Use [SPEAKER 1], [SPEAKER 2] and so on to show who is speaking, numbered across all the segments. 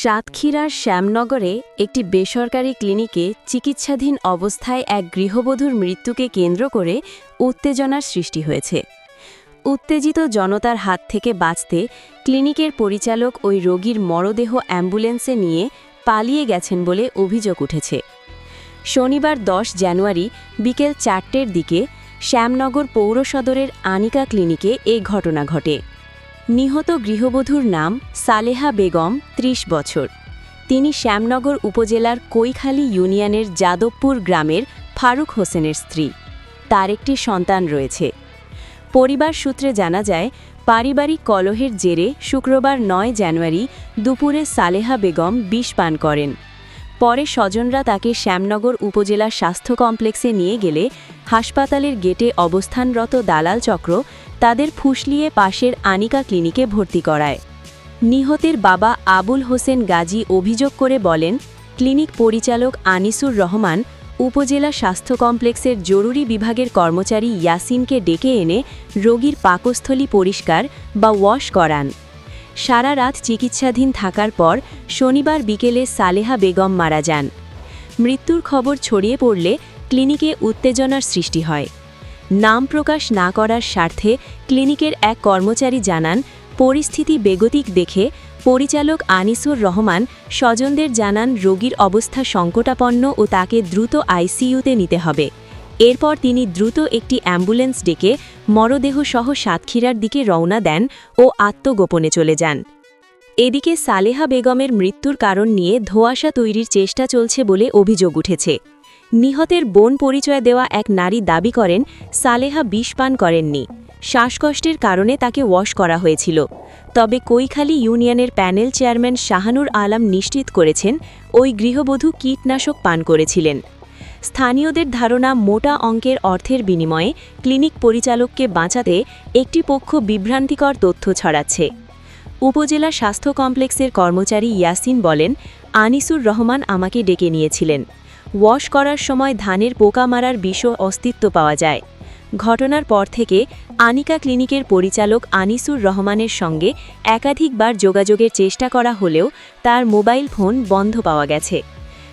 [SPEAKER 1] সাতক্ষীরার শ্যামনগরে একটি বেসরকারি ক্লিনিকে চিকিৎসাধীন অবস্থায় এক গৃহবধূর মৃত্যুকে কেন্দ্র করে উত্তেজনার সৃষ্টি হয়েছে। উত্তেজিত জনতার হাত থেকে বাঁচতে ক্লিনিকের পরিচালক ওই রোগীর মরদেহ অ্যাম্বুলেন্সে নিয়ে পালিয়ে গেছেন বলে অভিযোগ উঠেছে। শনিবার দশ জানুয়ারি বিকেল চারটের দিকে শ্যামনগর পৌর সদরের আনিকা ক্লিনিকে এ ঘটনা ঘটে। নিহত গৃহবধূর নাম সালেহা বেগম ৩০ বছর। তিনি শ্যামনগর উপজেলার কৈখালী ইউনিয়নের যাদবপুর গ্রামের ফারুক হোসেনের স্ত্রী। তার একটি সন্তান রয়েছে। পরিবার সূত্রে জানা যায়, পারিবারিক কলহের জেরে শুক্রবার নয় জানুয়ারি দুপুরে সালেহা বেগম বিষ পান করেন। পরে স্বজনরা তাকে শ্যামনগর উপজেলা স্বাস্থ্য কমপ্লেক্সে নিয়ে গেলে হাসপাতালের গেটে অবস্থানরত দালাল চক্র তাদের ফুসলিয়ে পাশের আনিকা ক্লিনিকে ভর্তি করায়। নিহতের বাবা আবুল হোসেন গাজী অভিযোগ করে বলেন, ক্লিনিক পরিচালক আনিসুর রহমান উপজেলা স্বাস্থ্য কমপ্লেক্সের জরুরি বিভাগের কর্মচারী ইয়াসিনকে ডেকে এনে রোগীর পাকস্থলী পরিষ্কার বা ওয়াশ করান। সারা রাত চিকিৎসাধীন থাকার পর শনিবার বিকেলে সালেহা বেগম মারা যান। মৃত্যুর খবর ছড়িয়ে পড়লে ক্লিনিকে উত্তেজনার সৃষ্টি হয়। নাম প্রকাশ না করার স্বার্থে ক্লিনিকের এক কর্মচারী জানান, পরিস্থিতি বেগতিক দেখে পরিচালক আনিসুর রহমান স্বজনদের জানান রোগীর অবস্থা সংকটাপন্ন ও তাকে দ্রুত আইসিইউতে নিতে হবে। এরপর তিনি দ্রুত একটি অ্যাম্বুলেন্স ডেকে মরদেহসহ সাতক্ষীরার দিকে রওনা দেন ও আত্মগোপনে চলে যান। এদিকে সালেহা বেগমের মৃত্যুর কারণ নিয়ে ধোঁয়াশা তৈরির চেষ্টা চলছে বলে অভিযোগ উঠেছে। নিহতের বোন পরিচয় দেওয়া এক নারী দাবি করেন, সালেহা বিষ পান করেননি। শ্বাসকষ্টের কারণে তাকে ওয়াশ করা হয়েছিল। তবে কৈখালী ইউনিয়নের প্যানেল চেয়ারম্যান শাহানুর আলম নিশ্চিত করেছেন, ওই গৃহবধূ কীটনাশক পান করেছিলেন। স্থানীয়দের ধারণা, মোটা অঙ্কের অর্থের বিনিময়ে ক্লিনিক পরিচালককে বাঁচাতে একটি পক্ষ বিভ্রান্তিকর তথ্য ছড়াচ্ছে। উপজেলা স্বাস্থ্য কমপ্লেক্সের কর্মচারী ইয়াসিন বলেন, আনিসুর রহমান আমাকে ডেকে নিয়েছিলেন। ওয়াশ করার সময় ধানের পোকা মারার বিষ অস্তিত্ব পাওয়া যায়। ঘটনার পর থেকে আনিকা ক্লিনিকের পরিচালক আনিসুর রহমানের সঙ্গে একাধিকবার যোগাযোগের চেষ্টা করা হলেও তার মোবাইল ফোন বন্ধ পাওয়া গেছে।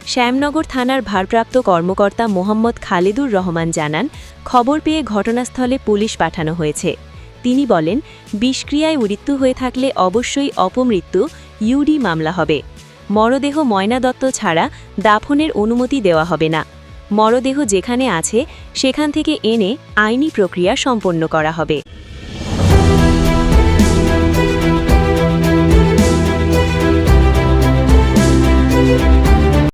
[SPEAKER 1] শ্যামনগর থানার ভারপ্রাপ্ত কর্মকর্তা মোহাম্মদ খালেদুর রহমান জানান, খবর পেয়ে ঘটনাস্থলে পুলিশ পাঠানো হয়েছে। তিনি বলেন, বিষক্রিয়ায় মৃত্যু হয়ে থাকলে অবশ্যই অপমৃত্যু, ইউডি মামলা হবে। মরদেহ ময়নাদত্ত ছাড়া দাফনের অনুমতি দেওয়া হবে না। মরদেহ যেখানে আছে, সেখান থেকে এনে আইনি প্রক্রিয়া সম্পন্ন করা হবে।